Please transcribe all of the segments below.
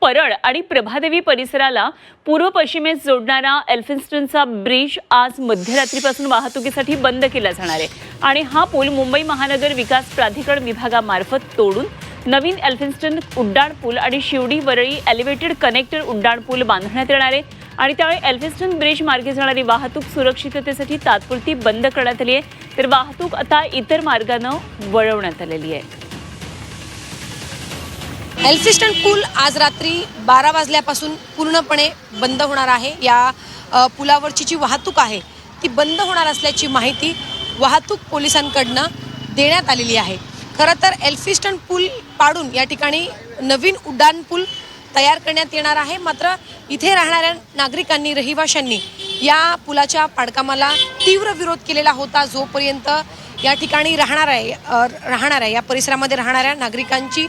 परळ आणि प्रभादेवी परिसराला पूर्व पश्चिमेस जोडणारा एल्फिन्स्टनचा ब्रिज आज मध्यरात्रीपासून वाहतुकीसाठी बंद केला जाणार आहे. आणि हा पूल मुंबई महानगर विकास प्राधिकरण विभागामार्फत तोडून नवीन एल्फिन्स्टन उड्डाण पूल आणि शिवडी वरळी एलिव्हेटेड कनेक्टर उड्डाण पूल बांधण्यात येणार आहे. आणि त्यामुळे एल्फिन्स्टन ब्रिज मार्गे जाणारी वाहतूक सुरक्षिततेसाठी तात्पुरती बंद करण्यात आली आहे. तर वाहतूक आता इतर मार्गानं वळवण्यात आलेली आहे. एल्फिस्टन पूल आज रात्री बारा वाजल्यापासून पूर्णपणे बंद होणार आहे. या पुलावरची जी वाहतूक आहे ती बंद होणार असल्याची माहिती वाहतूक पोलिसांकडनं देण्यात आलेली आहे. खरं तर एल्फिस्टन पूल पाडून या ठिकाणी नवीन उड्डाण पूल तयार करण्यात येणार आहे. मात्र इथे राहणाऱ्या नागरिकांनी रहिवाशांनी या पुलाच्या पाडकामाला तीव्र विरोध केलेला होता. जोपर्यंत या ठिकाणी राहणार आहे राहणार आहे या परिसरामध्ये राहणाऱ्या नागरिकांची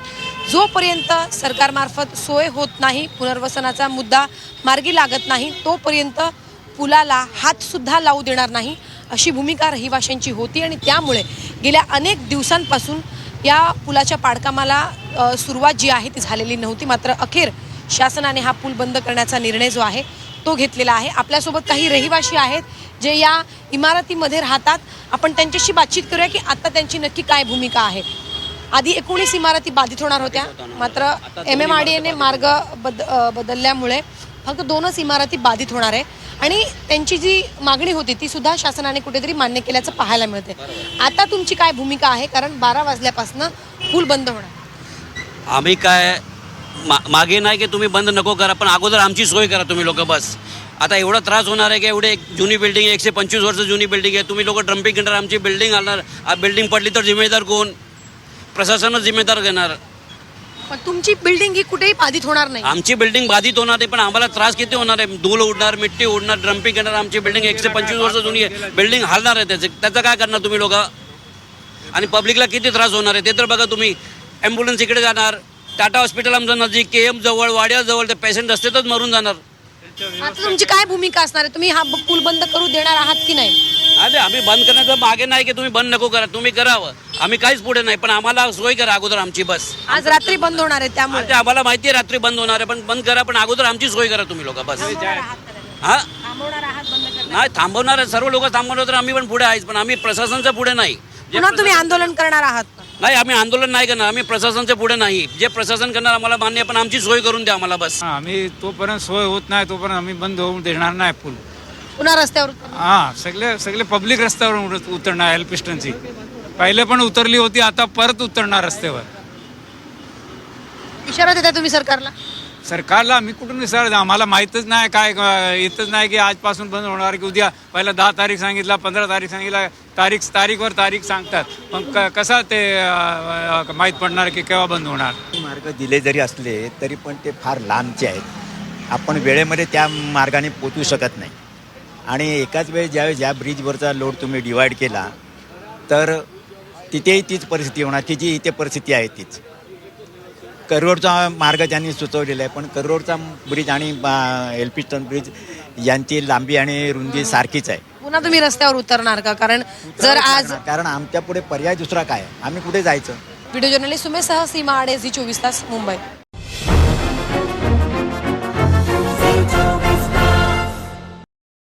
जोपर्यंत सरकारमार्फत सोय होत नाही पुनर्वसनाचा मुद्दा मार्गी लागत नाही तोपर्यंत पुलाला हातसुद्धा लावू देणार नाही अशी भूमिका रहिवाशांची होती आणि त्यामुळे गेल्या अनेक दिवसांपासून या पुलाच्या पाडकामाला सुरुवात जी आहे ती झालेली नव्हती. मात्र अखेर शासनाने हा पूल बंद करण्याचा निर्णय जो आहे तो घेतलेला आहे. आपल्यासोबत काही रहिवाशी आहेत जे या इमारतीमध्ये राहतात. आपण त्यांच्याशी बातचीत करूया की आता त्यांची नक्की काय भूमिका आहे. आधी एकोणीस इमारती बाधित होणार होत्या. मात्र एम एम आर डी एने मार्ग बद बदलल्यामुळे फक्त दोनच इमारती बाधित होणार आहे. आणि त्यांची जी मागणी होती ती सुद्धा शासनाने कुठेतरी मान्य केल्याचं पाहायला मिळते आता तुमची काय भूमिका आहे? कारण बारा वाजल्यापासून पूल बंद होणार. आम्ही काय मा मागे नाही की तुम्ही बंद नको करा पण अगोदर आमची सोय करा तुम्ही लोक बस. आता एवढा त्रास होणार आहे की एवढे एक जुनी बिल्डिंग एकशे पंचवीस वर्ष जुनी बिल्डिंग आहे. तुम्ही लोक ड्रम्पिंग करणार आमची बिल्डिंग आणणार बिल्डिंग पडली तर जिम्मेदार कोण? प्रशासनच जिम्मेदार घेणार. पण तुमची बिल्डिंग ही कुठेही बाधित होणार नाही. आमची बिल्डिंग बाधित होणार आहे पण आम्हाला त्रास किती होणार आहे? धूळ उडणार मिट्टी उडणार ड्रम्पिंग घेणार आमची बिल्डिंग एकशे पंचवीस वर्ष जुनी आहे. बिल्डिंग हलणार आहे त्याचे. त्याचं काय करणार तुम्ही लोक? आणि पब्लिकला किती त्रास होणार आहे? ते तर बघा तुम्ही. ॲम्ब्युलन्स इकडे जाणार. टाटा हॉस्पिटल आमचं नजीक के एम जवळ वाड्या जवळ ते पेशंट रस्त्यातच मरून जाणार. आता तुमची काय भूमिका असणार आहे? तुम्ही हा पूल बंद करू देणार आहात की नाही? अरे आम्ही बंद करण्याचं मागे नाही की तुम्ही बंद नको करा तुम्ही करावं. आम्ही काहीच पुढे नाही पण आम्हाला सोय करा अगोदर आमची बस. आज रात्री बंद होणार आहे त्यामुळे. आम्हाला माहिती आहे रात्री बंद होणार आहे पण बंद करा पण अगोदर आमची सोय करा तुम्ही लोक बस. हा? नाही थांबवणार आहे सर्व लोक थांबवणार तर आम्ही पण पुढे आहेच पण आम्ही प्रशासनच्या पुढे नाही. जे पुन्हा तुम्ही आंदोलन करणार आहात. का? नाही आम्ही आंदोलन नाही करणार आम्ही प्रशासनच्या पुढे नाही. जे प्रशासन करणार आम्हाला मान्य आहे, पण आमची सोय करून द्या आम्हाला बस. हा, आम्ही तोपर्यंत सोय होत नाही तोपर्यंत आम्ही बंद होऊन देणार नाही पूल पुन्हा रस्त्यावर उतरणार. हा सगळे सगळे पब्लिक रस्त्यावर उत- उतरणार एल पिस्टनची पहिले पण उतरली होती आता परत उतरणार रस्त्यावर. इशारा देताय तुम्ही सरकारला? सरकारला आम्ही कुठून विचार आम्हाला माहीतच नाही काय अं, येतच नाही की आजपासून बंद होणार की उद्या. पहिला दहा तारीख सांगितला पंधरा तारीख सांगितला तारीख तारीखवर तारीख सांगतात. पण क- कसा ते अं, अं, माहीत पडणार की केव्हा बंद होणार? मार्ग दिले जरी असले तरी पण ते फार लांबचे आहेत. आपण वेळेमध्ये त्या मार्गाने पोचू शकत नाही. आणि एकाच वेळी ज्यावेळी ज्या ब्रिजवरचा लोड तुम्ही डिवाईड केला तर तिथेही तीच परिस्थिती होणार की जी इथे परिस्थिती आहे तीच. करोडचा मार्ग ज्यांनी सुचवलेला आहे पण करोडचा ब्रिज आणि एलपिस्टन ब्रिज यांची लांबी आणि रुंदी सारखीच आहे. पुन्हा तुम्ही रस्त्यावर उतरणार का? कारण जर आज कारण आमच्या पुढे पर्याय दुसरा काय? आम्ही कुठे जायचं? व्हिडिओ जर्नलिस्ट सुमेश सह सीमा आडे झी चोवीस तास मुंबई.